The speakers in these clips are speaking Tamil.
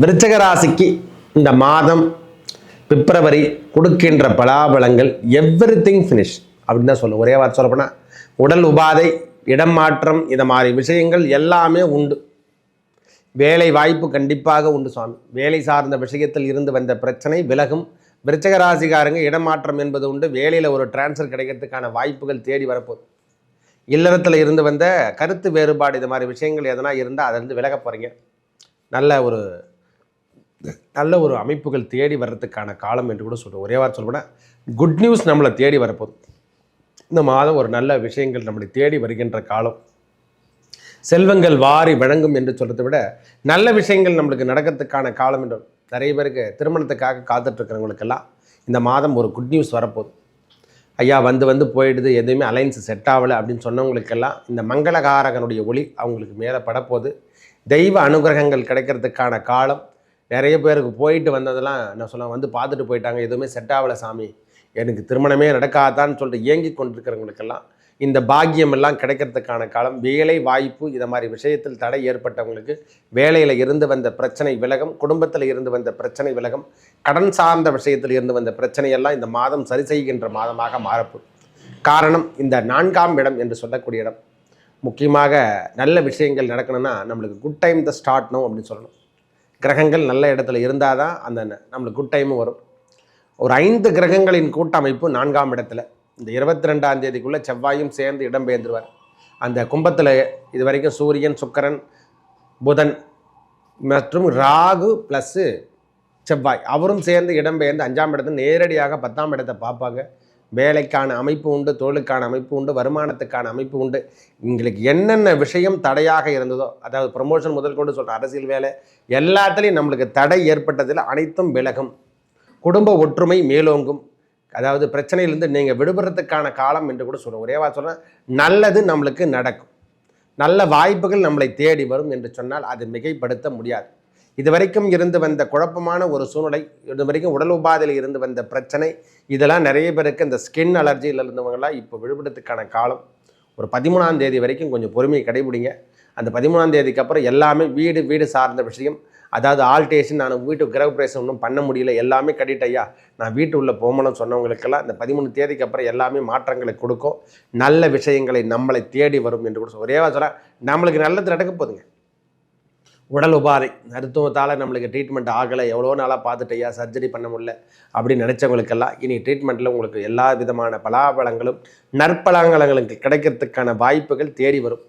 விருச்சக ராசிக்கு இந்த மாதம் பிப்ரவரி கொடுக்கின்ற பலாபலங்கள் எவ்ரி திங் ஃபினிஷ் அப்படின்னு தான் சொல்லும் ஒரே வார்த்தை சொல்லப்போனால் உடல் உபாதை இடம் மாற்றம் இந்த மாதிரி விஷயங்கள் எல்லாமே உண்டு. வேலை வாய்ப்பு கண்டிப்பாக உண்டு சுவாமி. வேலை சார்ந்த விஷயத்தில் இருந்து வந்த பிரச்சனை விலகும். விருச்சக ராசிக்காரங்க இடமாற்றம் என்பது உண்டு. வேலையில் ஒரு டிரான்ஸ்ஃபர் கிடைக்கிறதுக்கான வாய்ப்புகள் தேடி வரப்போகுது. இல்லறத்தில் இருந்து வந்த கருத்து வேறுபாடு இது மாதிரி விஷயங்கள் எதனா இருந்தால் அதிலிருந்து விலக போகிறீங்க நல்ல ஒரு நல்ல ஒரு அமைப்புகள் தேடி வர்றதுக்கான காலம் என்று கூட சொல்கிறோம் ஒரே வாரம் சொல்லப்போனால் குட் நியூஸ் நம்மளை தேடி வரப்போகுது. இந்த மாதம் ஒரு நல்ல விஷயங்கள் நம்மளை தேடி வருகின்ற காலம். செல்வங்கள் வாரி வழங்கும் என்று சொல்கிறத விட நல்ல விஷயங்கள் நம்மளுக்கு நடக்கிறதுக்கான காலம் என்று நிறைய பேருக்கு திருமணத்துக்காக காத்துட்ருக்கிறவங்களுக்கெல்லாம் இந்த மாதம் ஒரு குட் நியூஸ் வரப்போகுது. ஐயா வந்து வந்து போயிடுது எதுவுமே அலைன்ஸ் செட் ஆகலை அப்படின்னு சொன்னவங்களுக்கெல்லாம் இந்த மங்களகாரகனுடைய ஒளி அவங்களுக்கு மேலே படப்போகுது. தெய்வ அனுகிரகங்கள் கிடைக்கிறதுக்கான காலம் நிறைய பேருக்கு போயிட்டு வந்ததெல்லாம் நான் சொல்ல வந்து பார்த்துட்டு போயிட்டாங்க. எதுவுமே செட் ஆகலை சாமி. எனக்கு திருமணமே நடக்காதான்னு சொல்லிட்டு ஏங்கி கொண்டிருக்கிறவங்களுக்கெல்லாம் இந்த பாக்கியம் எல்லாம் கிடைக்கிறதுக்கான காலம் வேலை வாய்ப்பு இதை மாதிரி விஷயத்தில் தடை ஏற்பட்டவங்களுக்கு வேலையில் இருந்து வந்த பிரச்சனை விலகம் குடும்பத்தில் இருந்து வந்த பிரச்சனை விலகம் கடன் சார்ந்த விஷயத்தில் இருந்து வந்த பிரச்சனையெல்லாம் இந்த மாதம் சரி செய்கின்ற மாதமாக மாறப்படும் காரணம் இந்த நான்காம் இடம் என்று சொல்லக்கூடிய இடம். முக்கியமாக நல்ல விஷயங்கள் நடக்கணும்னா நம்மளுக்கு குட் டைம் த ஸ்டார்ட்னோம் அப்படின்னு சொல்லணும். கிரகங்கள் நல்ல இடத்துல இருந்தால் தான் அந்த நம்மளுக்கு குட் டைமும் வரும். ஒரு ஐந்து கிரகங்களின் கூட்டமைப்பு நான்காம் இடத்துல. இந்த இருபத்தி ரெண்டாம் தேதிக்குள்ளே செவ்வாயும் சேர்ந்து இடம்பெயர்ந்துருவார் அந்த கும்பத்தில் இது வரைக்கும் சூரியன் சுக்கரன் புதன் மற்றும் ராகு ப்ளஸ்ஸு செவ்வாய் அவரும் சேர்ந்து இடம்பெயர்ந்து அஞ்சாம் இடத்துல நேரடியாக பத்தாம் இடத்தை பார்ப்பாங்க. வேலைக்கான அமைப்பு உண்டு தொழிலுக்கான அமைப்பு உண்டு வருமானத்துக்கான அமைப்பு உண்டு. எங்களுக்கு என்னென்ன விஷயம் தடையாக இருந்ததோ அதாவது ப்ரமோஷன் முதல் கொண்டு சொல்கிற அரசியல் வேலை எல்லாத்துலேயும் நம்மளுக்கு தடை ஏற்பட்டதில் அனைத்தும் விலகும். குடும்ப ஒற்றுமை மேலோங்கும். அதாவது பிரச்சனையிலேருந்து நீங்கள் விடுபடுறதுக்கான காலம் என்று கூட சொல்லுவோம் ஒரே வா சொன்னால் நல்லது நம்மளுக்கு நடக்கும். நல்ல வாய்ப்புகள் நம்மளை தேடி வரும் என்று சொன்னால் அது மிகைப்படுத்த முடியாது. இது வரைக்கும் இருந்து வந்த குழப்பமான ஒரு சூழ்நிலை இது வரைக்கும் உடல் உபாதையில் இருந்து வந்த பிரச்சனை இதெல்லாம் நிறைய பேருக்கு இந்த ஸ்கின் அலர்ஜியில் இருந்தவங்களாம் இப்போ விடுபடுறதுக்கான காலம். ஒரு பதிமூணாம் தேதி வரைக்கும் கொஞ்சம் பொறுமையை கடைபிடிங்க. அந்த பதிமூணாம் தேதிக்கு அப்புறம் எல்லாமே வீடு வீடு சார்ந்த விஷயம். அதாவது ஆல்டேஷன் நான் வீட்டு கிரகப்பிரவேசம் ஒன்றும் பண்ண முடியல எல்லாமே கட்டிட்டு ஐயா. நான் வீட்டு உள்ள போகணும்னு சொன்னவங்களுக்கெல்லாம் இந்த பதிமூணு தேதிக்கு அப்புறம் எல்லாமே மாற்றங்களை கொடுக்கும். நல்ல விஷயங்களை நம்மளை தேடி வரும் என்று கூட ஒரே சொல்கிறேன் நம்மளுக்கு நல்லது நடக்க போதுங்க. உடல் உபாதை. மருத்துவத்தால் நம்மளுக்கு ட்ரீட்மெண்ட் ஆகலை. எவ்வளோ நாளாக பார்த்துட்டையா சர்ஜரி பண்ண முடியல அப்படின்னு நினச்சவங்களுக்கெல்லாம் இனி ட்ரீட்மெண்ட்டில் உங்களுக்கு எல்லா விதமான பலாபலங்களும் நற்பலங்களுக்கு கிடைக்கிறதுக்கான வாய்ப்புகள் தேடி வரும்.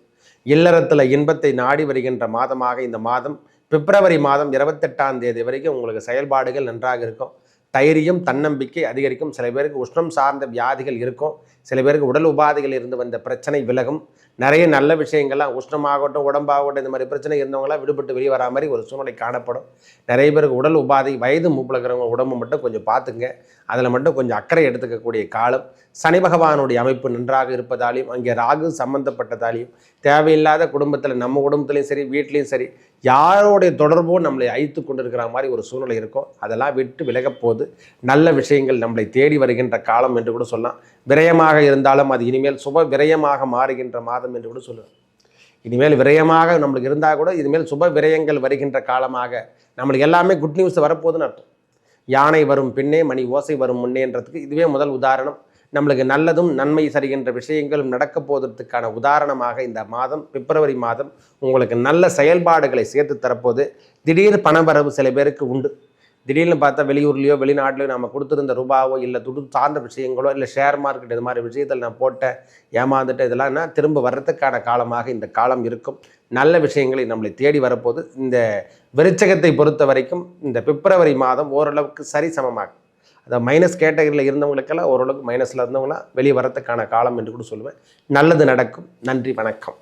இல்லறத்தில் இன்பத்தை நாடி வருகின்ற மாதமாக இந்த மாதம் பிப்ரவரி மாதம் இருபத்தெட்டாம் தேதி வரைக்கும் உங்களுக்கு செயல்பாடுகள் நன்றாக இருக்கும். தைரியம் தன்னம்பிக்கை அதிகரிக்கும். சில பேருக்கு உஷ்ணம் சார்ந்த வியாதிகள் இருக்கும். சில பேருக்கு உடல் உபாதைகள் இருந்து வந்த பிரச்சனை விலகும். நிறைய நல்ல விஷயங்கள்லாம் உஷ்ணமாகட்டும் உடம்பாகட்டும் இந்த மாதிரி பிரச்சனை இருந்தவங்களாம் விடுபட்டு வெளியே வரா மாதிரி ஒரு சூழ்நிலை காணப்படும். நிறைய பேருக்கு உடல் உபாதை வயது மூப்பில் உடம்பு மட்டும் கொஞ்சம் பார்த்துங்க அதில் மட்டும் கொஞ்சம் அக்கறை எடுத்துக்கக்கூடிய காலம். சனி பகவானுடைய அமைப்பு நன்றாக இருப்பதாலையும் அங்கே ராகு சம்பந்தப்பட்டதாலையும் தேவையில்லாத குடும்பத்தில் நம்ம குடும்பத்துலேயும் சரி வீட்லேயும் சரி யாரோடைய தொடர்பும் நம்மளை அழித்து கொண்டிருக்கிற மாதிரி ஒரு சூழ்நிலை இருக்கும். அதெல்லாம் விட்டு விலகப்போது நல்ல விஷயங்கள் நம்மளை தேடி வருகின்ற காலம் என்று கூட சொல்லலாம். விரயமாக இருந்தாலும் அது இனிமேல் சுப விரயமாக மாறுகின்ற மாதம் என்று கூட சொல்லுவேன் இனிமேல் விரயமாக நம்மளுக்கு இருந்தால் கூட இனிமேல் சுப விரயங்கள் வருகின்ற காலமாக நம்மளுக்கு எல்லாமே குட் நியூஸ் வரப்போகுதுன்னு அர்த்தம். யானை வரும் பின்னே மணி ஓசை வரும் முன்னேன்றதுக்கு இதுவே முதல் உதாரணம். நம்மளுக்கு நல்லதும் நன்மை சரிகின்ற விஷயங்களும் நடக்க போவதற்கான உதாரணமாக இந்த மாதம் பிப்ரவரி மாதம் உங்களுக்கு நல்ல செயல்பாடுகளை சேர்த்து தரப்போது திடீர் பணவரவு சில பேருக்கு உண்டு. திடீர்னு பார்த்தா வெளியூர்லேயோ வெளிநாட்டிலையோ நம்ம கொடுத்துருந்த ரூபாவோ இல்லை துடு சார்ந்த விஷயங்களோ இல்லை ஷேர் மார்க்கெட் இது மாதிரி விஷயத்தில் நான் போட்டேன் ஏமாந்துட்டு இதெல்லாம்னா திரும்ப வர்றதுக்கான காலமாக இந்த காலம் இருக்கும். நல்ல விஷயங்களை நம்மளை தேடி வரப்போது இந்த விருச்சகத்தை பொறுத்த வரைக்கும் இந்த பிப்ரவரி மாதம் ஓரளவுக்கு சரி சமமாகும். அந்த மைனஸ் கேட்டகரியில் இருந்தவங்களுக்கெல்லாம் ஓரளவுக்கு மைனஸில் இருந்தவங்களாம் வெளியே வரத்துக்கான காலம் என்று கூட சொல்லுவேன். நல்லது நடக்கும். நன்றி வணக்கம்.